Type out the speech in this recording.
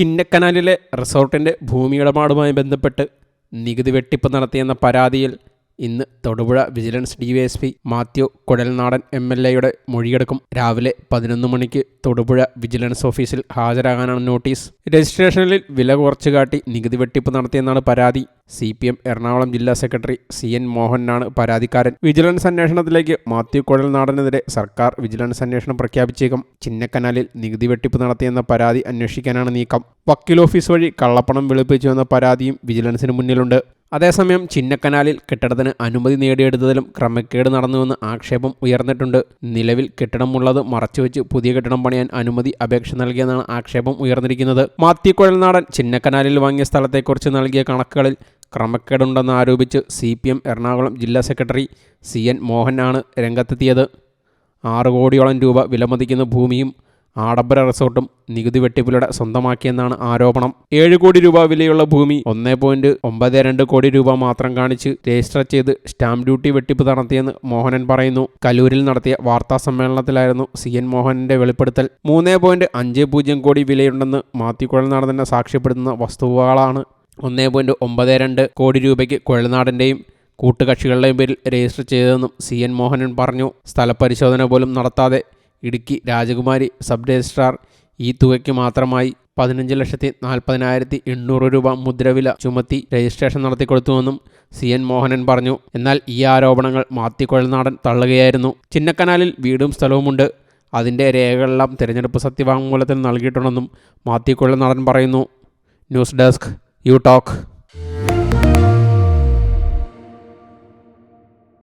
ചിന്നക്കനാലിലെ റിസോർട്ടിന്റെ ഭൂമിയിടപാടുമായി ബന്ധപ്പെട്ട് നികുതി വെട്ടിപ്പ് നടത്തിയെന്ന പരാതിയിൽ ഇന്ന് Thodupuzha vigilance DYSP Mathew Kuzhalnadan M L എയുടെ മൊഴിയെടുക്കും. രാവിലെ പതിനൊന്ന് മണിക്ക് തൊടുപുഴ വിജിലൻസ് ഓഫീസിൽ ഹാജരാകാനാണ് നോട്ടീസ്. രജിസ്ട്രേഷനിൽ വില കുറച്ചു കാട്ടി നികുതി വെട്ടിപ്പ് നടത്തിയെന്നാണ് പരാതി. സി പി എം എറണാകുളം ജില്ലാ സെക്രട്ടറി സി എൻ മോഹനാണ് പരാതിക്കാരൻ. വിജിലൻസ് അന്വേഷണത്തിലേക്ക് മാത്യു കുഴൽനാടനെതിരെ സർക്കാർ വിജിലൻസ് അന്വേഷണം പ്രഖ്യാപിച്ചേക്കും. ചിന്നക്കനാലിൽ നികുതി വെട്ടിപ്പ് നടത്തിയെന്ന പരാതി അന്വേഷിക്കാനാണ് നീക്കം. വക്കീൽ ഓഫീസ് വഴി കള്ളപ്പണം വെളുപ്പിച്ചുവെന്ന പരാതിയും വിജിലൻസിന് മുന്നിലുണ്ട്. അതേസമയം ചിന്നക്കനാലിൽ കെട്ടിടത്തിന് അനുമതി നേടിയെടുത്തതിലും ക്രമക്കേട് നടന്നുവെന്ന് ആക്ഷേപം ഉയർന്നിട്ടുണ്ട്. നിലവിൽ കെട്ടിടമുള്ളത് മറച്ചുവെച്ച് പുതിയ കെട്ടിടം പണിയാൻ അനുമതി അപേക്ഷ നൽകിയെന്നാണ് ആക്ഷേപം ഉയർന്നിരിക്കുന്നത്. മാത്യു കുഴൽനാടൻ ചിന്നക്കനാലിൽ വാങ്ങിയ സ്ഥലത്തെക്കുറിച്ച് നൽകിയ കണക്കുകളിൽ ക്രമക്കേടുണ്ടെന്ന് ആരോപിച്ച് സി പി എം എറണാകുളം ജില്ലാ സെക്രട്ടറി സി എൻ മോഹനാണ് രംഗത്തെത്തിയത്. ആറ് കോടിയോളം രൂപ വിലമതിക്കുന്ന ഭൂമിയും ആഡംബര റിസോർട്ടും നികുതി വെട്ടിപ്പിലൂടെ സ്വന്തമാക്കിയെന്നാണ് ആരോപണം. ഏഴ് കോടി രൂപ വിലയുള്ള ഭൂമി ഒന്നേ പോയിന്റ് ഒമ്പത് രണ്ട് കോടി രൂപ മാത്രം കാണിച്ച് രജിസ്റ്റർ ചെയ്ത് സ്റ്റാമ്പ് ഡ്യൂട്ടി വെട്ടിപ്പ് നടത്തിയെന്ന് മോഹനൻ പറയുന്നു. കലൂരിൽ നടത്തിയ വാർത്താ സമ്മേളനത്തിലായിരുന്നു സി എൻ മോഹനന്റെ വെളിപ്പെടുത്തൽ. മൂന്നേ പോയിന്റ് അഞ്ച് പൂജ്യം കോടി വിലയുണ്ടെന്ന് മാത്യുക്കുഴൽ നടന്നെ സാക്ഷ്യപ്പെടുത്തുന്ന വസ്തുവകളാണ് ഒന്നേ പോയിന്റ് ഒമ്പത് രണ്ട് കോടി രൂപയ്ക്ക് കുഴൽനാടന്റെയും കൂട്ടുകക്ഷികളുടെയും പേരിൽ രജിസ്റ്റർ ചെയ്തതെന്നും സി എൻ മോഹനൻ പറഞ്ഞു. സ്ഥലപരിശോധന പോലും നടത്താതെ ഇടുക്കി രാജകുമാരി സബ് രജിസ്ട്രാർ ഈ തുകയ്ക്ക് മാത്രമായി പതിനഞ്ച് ലക്ഷത്തി നാൽപ്പതിനായിരത്തി എണ്ണൂറ് രൂപ മുദ്രവില ചുമത്തി രജിസ്ട്രേഷൻ നടത്തിക്കൊടുത്തുവെന്നും സി എൻ മോഹനൻ പറഞ്ഞു. എന്നാൽ ഈ ആരോപണങ്ങൾ മാത്യു കുഴൽനാടൻ തള്ളുകയായിരുന്നു. ചിന്നക്കനാലിൽ വീടും സ്ഥലവുമുണ്ട്. അതിന്റെ രേഖകളെല്ലാം തിരഞ്ഞെടുപ്പ് സത്യവാങ്മൂലത്തിൽ നൽകിയിട്ടുണ്ടെന്നും മാത്യു കുഴൽനാടൻ പറയുന്നു. News desk you talk.